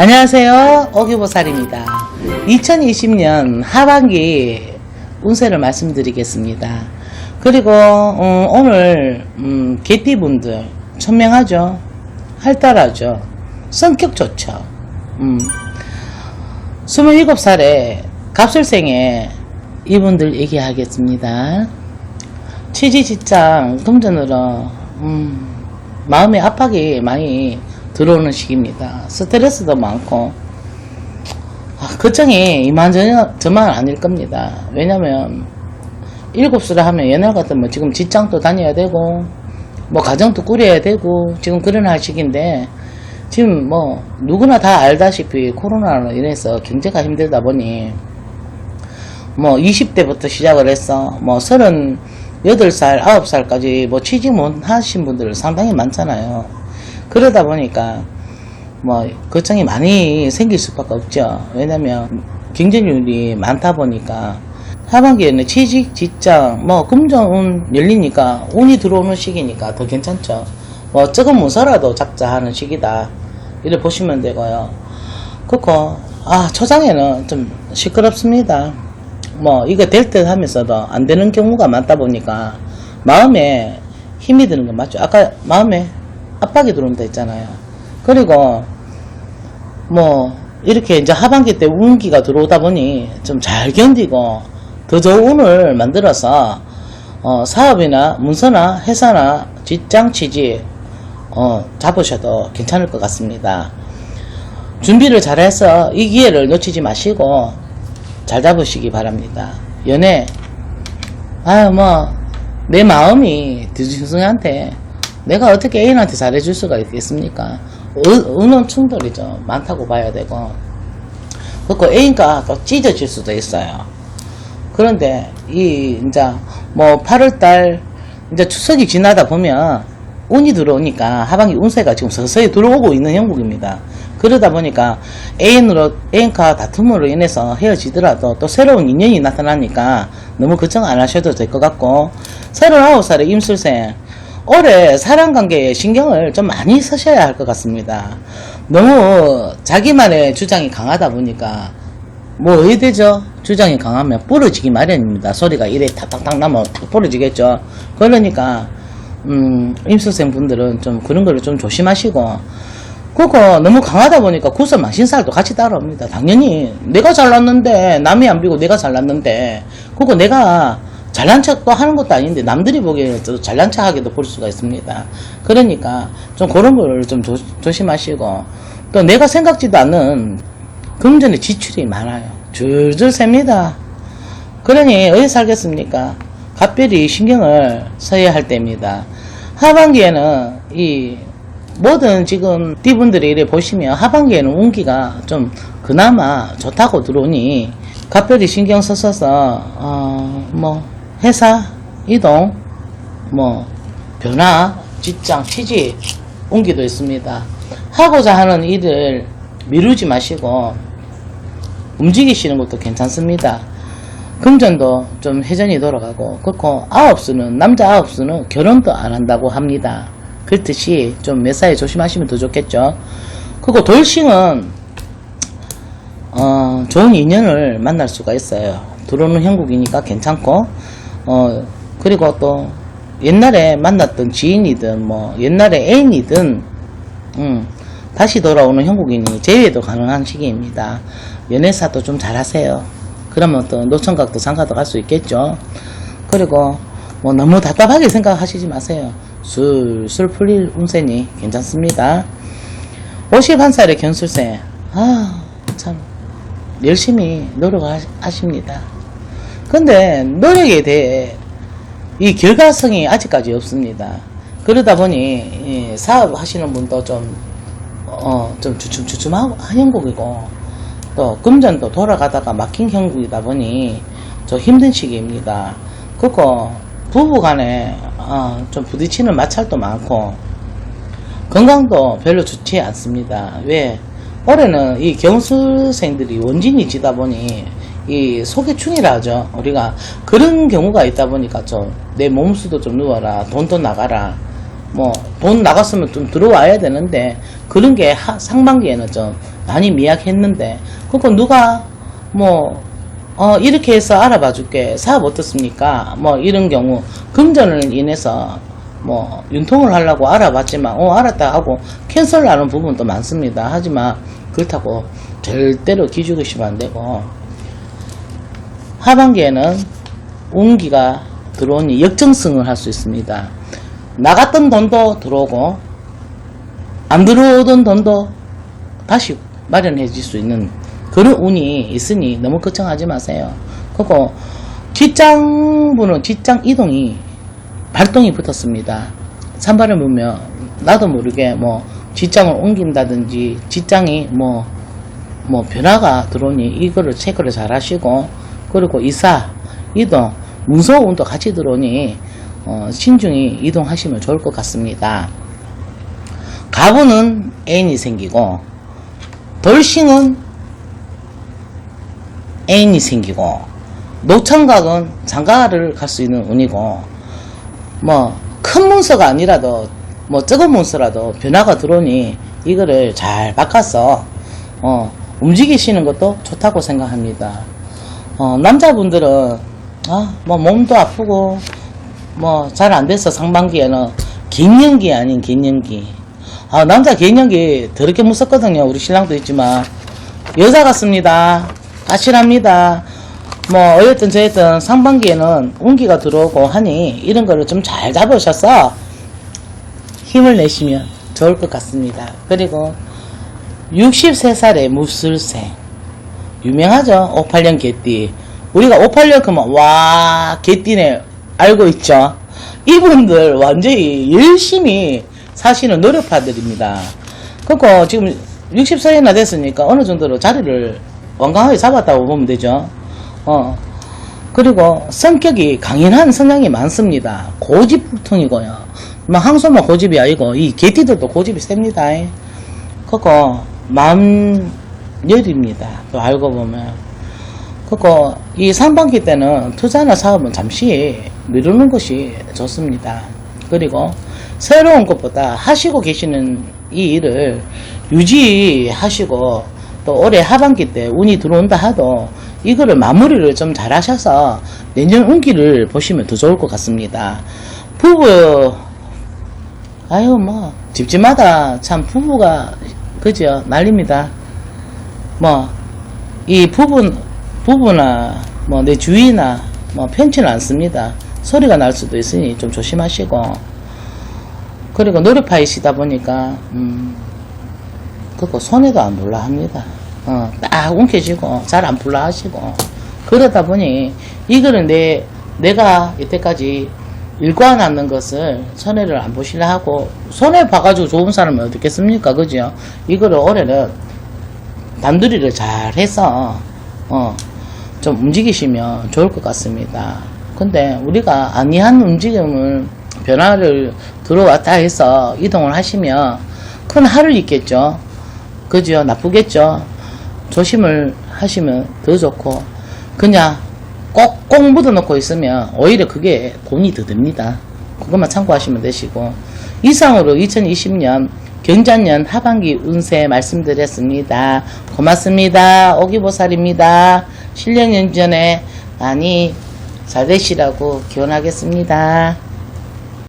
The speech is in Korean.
안녕하세요. 오기보살입니다. 2020년 하반기 운세를 말씀드리겠습니다. 그리고 음, 오늘 음, 개띠분들 천명하죠. 활달하죠. 성격 좋죠. 음, 27살에 갑술생에 이분들 얘기하겠습니다. 취지 직장 금전으로 음, 마음의 압박이 많이 들어오는 시기입니다. 스트레스도 많고 아, 걱정이 이만저만 아닐 겁니다. 왜냐면 일곱 수를 하면 옛날 같으면 지금 직장도 다녀야 되고 뭐 가정도 꾸려야 되고 지금 그런 할 시기인데 지금 뭐 누구나 다 알다시피 코로나로 인해서 경제가 힘들다 보니 뭐 20대부터 시작을 해서 뭐 38살, 9살까지 뭐 취직 못 하신 분들 상당히 많잖아요. 그러다 보니까 뭐 걱정이 많이 생길 수밖에 없죠. 왜냐면 경쟁률이 많다 보니까 하반기에는 취직, 직장, 뭐 금전운 열리니까 운이 들어오는 시기니까 더 괜찮죠. 뭐 적은 문서라도 작자 하는 시기다. 이래 보시면 되고요. 그렇고 아 초장에는 좀 시끄럽습니다. 뭐 이거 될 듯 하면서도 안 되는 경우가 많다 보니까 마음에 힘이 드는 거 맞죠? 아까 마음에 압박이 들어온다 했잖아요. 그리고 뭐 이렇게 이제 하반기 때 운기가 들어오다 보니 좀 잘 견디고 더 좋은 운을 만들어서 어, 사업이나 문서나 회사나 직장 취직 어, 잡으셔도 괜찮을 것 같습니다. 준비를 잘해서 이 기회를 놓치지 마시고 잘 잡으시기 바랍니다. 연애, 아유, 뭐, 내 마음이 뒤중승한테 내가 어떻게 애인한테 잘해줄 수가 있겠습니까? 의- 의논 충돌이죠. 많다고 봐야 되고. 그리고 애인과 또 찢어질 수도 있어요. 그런데, 이, 이제, 뭐, 8월달, 이제 추석이 지나다 보면, 운이 들어오니까 하반기 운세가 지금 서서히 들어오고 있는 형국입니다. 그러다 보니까 애인으로, 애인과 다툼으로 인해서 헤어지더라도 또 새로운 인연이 나타나니까 너무 걱정 안 하셔도 될 것 같고, 39살의 임술생, 올해 사람 관계에 신경을 좀 많이 쓰셔야 할 것 같습니다. 너무 자기만의 주장이 강하다 보니까 뭐 되죠? 주장이 강하면 부러지기 마련입니다. 소리가 이래 탁탁탁 나면 탁 부러지겠죠. 그러니까 음, 임수생 분들은 좀 그런 거를 좀 조심하시고 그거 너무 강하다 보니까 구설 망신살도 같이 따라옵니다. 당연히 내가 잘났는데 남이 안 비고 내가 잘났는데 그거 내가 잘난 척도 하는 것도 아닌데 남들이 보기에 또 잘난 척하게도 볼 수가 있습니다. 그러니까 좀 그런 걸 좀 조심하시고 또 내가 생각지도 않는 금전의 지출이 많아요. 줄줄 셉니다. 그러니 어디 살겠습니까? 각별히 신경을 써야 할 때입니다. 하반기에는 이 모든 지금 띠분들이 이래 보시면 하반기에는 운기가 좀 그나마 좋다고 들어오니 각별히 신경 써서 어 뭐 회사 이동 뭐 변화 직장 취직 운기도 있습니다. 하고자 하는 일을 미루지 마시고 움직이시는 것도 괜찮습니다. 금전도 좀 회전이 돌아가고 그렇고 아홉 수는 남자 아홉 수는 결혼도 안 한다고 합니다. 그렇듯이 좀 매사에 조심하시면 더 좋겠죠. 그리고 돌싱은 어, 좋은 인연을 만날 수가 있어요. 들어오는 형국이니까 괜찮고 어, 그리고 또 옛날에 만났던 지인이든 뭐 옛날에 애인이든 음, 다시 돌아오는 형국인이 제외도 가능한 시기입니다. 연애사도 좀 잘하세요. 그러면 또 노천각도 장가도 갈 수 있겠죠. 그리고 뭐 너무 답답하게 생각하시지 마세요. 술술 풀릴 운세니 괜찮습니다. 51살의 견술생 아참 열심히 노력하십니다. 근데 노력에 대해 이 결과성이 아직까지 없습니다. 그러다 보니 이 사업 하시는 분도 좀 어, 좀 주춤주춤한 형국이고, 또, 금전도 돌아가다가 막힌 형국이다 보니, 좀 힘든 시기입니다. 그리고, 부부 간에, 어, 좀 부딪히는 마찰도 많고, 건강도 별로 좋지 않습니다. 왜? 올해는 이 경수생들이 원진이 지다 보니, 이 소개충이라 하죠. 우리가 그런 경우가 있다 보니까 좀, 내 몸수도 좀 누워라, 돈도 나가라, 뭐 돈 나갔으면 좀 들어와야 되는데 그런 게 하- 상반기에는 좀 많이 미약했는데 그거 누가 뭐 어, 이렇게 해서 알아봐 줄게. 사업 어떻습니까? 뭐, 이런 경우, 금전을 인해서, 뭐, 윤통을 하려고 알아봤지만, 어, 알았다 하고, 캔슬 나는 부분도 많습니다. 하지만, 그렇다고, 절대로 기죽으시면 안 되고, 하반기에는 운기가 들어오니 역정승을 할 수 있습니다. 나갔던 돈도 들어오고, 안 들어오던 돈도 다시 마련해질 수 있는 그런 운이 있으니 너무 걱정하지 마세요. 그리고 직장분은 직장 이동이 발동이 붙었습니다. 산발을 보면 나도 모르게 뭐 직장을 옮긴다든지 직장이 뭐, 뭐 변화가 들어오니 이거를 체크를 잘 하시고 그리고 이사, 이동, 무서운 운도 같이 들어오니 어, 신중히 이동하시면 좋을 것 같습니다. 가부는 애인이 생기고 돌싱은 애인이 생기고 노천각은 장가를 갈 수 있는 운이고 뭐 큰 문서가 아니라도 뭐 적은 문서라도 변화가 들어오니 이거를 잘 바꿔서 어, 움직이시는 것도 좋다고 생각합니다. 어, 남자분들은 아, 뭐 몸도 아프고 뭐 잘 안 돼서 상반기에는 긴 연기 아닌 긴 연기. 아, 남자 긴 연기 더럽게 무섭거든요. 우리 신랑도 있지만 여자 같습니다. 아실합니다. 뭐 어쨌든 저쨌든 상반기에는 운기가 들어오고 하니 이런 거를 좀 잘 잡으셔서 힘을 내시면 좋을 것 같습니다. 그리고 63살의 무술생 유명하죠. 58년 개띠. 우리가 58년 그러면 와 개띠네 알고 있죠. 이분들 완전히 열심히 사시는 노력파들입니다. 그리고 지금 60살이나 됐으니까 어느 정도로 자리를 완강하게 잡았다고 보면 되죠. 어. 그리고 성격이 강인한 성향이 많습니다. 고집불통이고요. 뭐 항소만 고집이 아니고 이 개띠들도 고집이 셉니다. 그거 마음 열입니다. 또 알고 보면. 그거 이 상반기 때는 투자나 사업은 잠시 미루는 것이 좋습니다. 그리고 새로운 것보다 하시고 계시는 이 일을 유지하시고 또 올해 하반기 때 운이 들어온다 하도 이거를 마무리를 좀 잘 하셔서 내년 운기를 보시면 더 좋을 것 같습니다. 부부 아유 뭐 집집마다 참 부부가 그죠 난립니다. 뭐 이 부분 부부나 뭐 내 주위나 뭐 편치는 않습니다. 소리가 날 수도 있으니 좀 조심하시고 그리고 노력파이시다 보니까 음 그거 손해도 안 볼라 합니다. 어, 딱 움켜쥐고 잘안 불라 하시고 그러다 보니 이거는 내 내가 이때까지 일과놨는 것을 손해를 안 보시려 하고 손해 봐가지고 좋은 사람은 어떻겠습니까 그죠 이거를 올해는 단두리를 잘 해서 어, 좀 움직이시면 좋을 것 같습니다. 근데 우리가 아니한 움직임을 변화를 들어왔다 해서 이동을 하시면 큰 할을 입겠죠. 그죠? 나쁘겠죠? 조심을 하시면 더 좋고 그냥 꼭꼭 묻어놓고 있으면 오히려 그게 돈이 더 듭니다. 그것만 참고하시면 되시고 이상으로 2020년 경자년 하반기 운세 말씀드렸습니다. 고맙습니다. 오기보살입니다. 실년연전에 많이 잘 되시라고 기원하겠습니다.